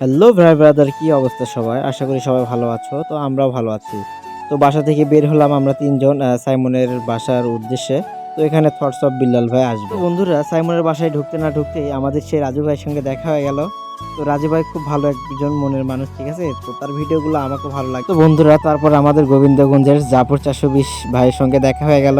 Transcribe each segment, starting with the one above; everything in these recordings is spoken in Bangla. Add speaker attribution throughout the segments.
Speaker 1: হ্যালো ভাই ব্রাদার কি অবস্থা সবাই? আশা করি সবাই ভালো আছো, তো আমরাও ভালো আছি। তো বাসা থেকে বের হলাম আমরা তিনজন সাইমনের বাসার উদ্দেশ্যে। তো এখানে থটস অফ বিল্লাল ভাই আসবে। বন্ধুরা, সাইমনের বাসায় ঢুকতে না ঢুকতেই আমাদের সেই রাজু ভাইয়ের সঙ্গে দেখা হয়ে গেল। তো রাজু ভাই খুব ভালো একজন মনের মানুষ, ঠিক আছে? তো তার ভিডিওগুলো আমাকে ভালো লাগে তো বন্ধুরা, তারপর আমাদের গোবিন্দগঞ্জের জাপুর চারশো বিশ ভাইয়ের সঙ্গে দেখা হয়ে গেল।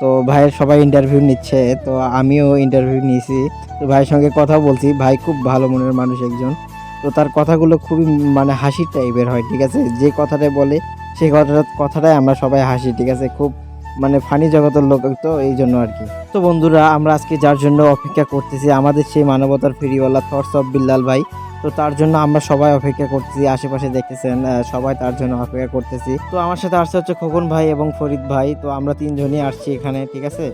Speaker 1: তো ভাইয়ের সবাই ইন্টারভিউ নিচ্ছে, তো আমিও ইন্টারভিউ নিয়েছি। তো ভাইয়ের সঙ্গে কথা বলছি। ভাই খুব ভালো মনের মানুষ একজন। তো তার কথাগুলো খুবই মানে হাসির টাইপের হয় ঠিক আছে? যে কথাটা বলে সেই কথাটা কথাটাই আমরা সবাই হাসি ঠিক আছে? খুব মানে ফানি জগতের লোক তো এই জন্য আর কি। তো বন্ধুরা আমরা আজকে যার জন্য অপেক্ষা করতেছি আমাদের সেই মানবতার ফেরিওয়ালা থটস অফ বিল্লাল ভাই। তো তার জন্য আমরা সবাই অপেক্ষা করতেছি আশেপাশে দেখতেছেন আহ, সবাই তার জন্য অপেক্ষা করতেছি। তো আমার সাথে আসছে হচ্ছে খোকন ভাই এবং ফরিদ ভাই তো আমরা তিনজনই আসছি এখানে ঠিক আছে?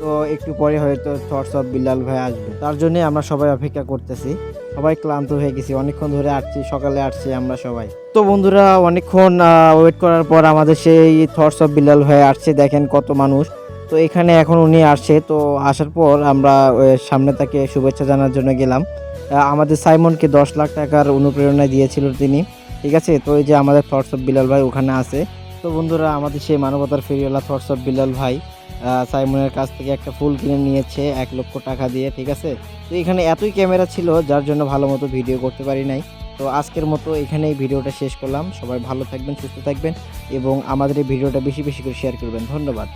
Speaker 1: তো একটু পরে হয়তো থটস অফ বিল্লাল ভাই আসবে। তার জন্যই আমরা সবাই অপেক্ষা করতেছি। সবাই ক্লান্ত হয়ে গেছি, অনেকক্ষণ ধরে আসছি, সকালে আসছি আমরা সবাই। তো বন্ধুরা, অনেকক্ষণ ওয়েট করার পর আমাদের সেই থটস অফ বিল্লাল ভাই আসছে, দেখেন কত মানুষ। তো এখানে এখন উনি আসছে, তো আসার পর আমরা সামনে তাকে শুভেচ্ছা জানার জন্য গেলাম। আমাদের সাইমনকে দশ লাখ টাকার অনুপ্রেরণা দিয়েছিল তিনি, ঠিক আছে? তো এই যে আমাদের থটস অফ বিল্লাল ভাই ওখানে আছে। তো বন্ধুরা, আমাদের সেই মানবতার ফেরিওয়ালা থটস অফ বিল্লাল ভাই সাইমনের কাছ থেকে একটা ফুল কিনে নিয়েছে এক লক্ষ টাকা দিয়ে, ঠিক আছে? তো এখানে এতই ক্যামেরা ছিল, যার জন্য ভালো মতো ভিডিও করতে পারি নাই। তো আজকের মতো এখানেই ভিডিওটা শেষ করলাম। সবাই ভালো থাকবেন, সুস্থ থাকবেন এবং আমাদের এই ভিডিওটা বেশি বেশি করে শেয়ার করবেন। ধন্যবাদ।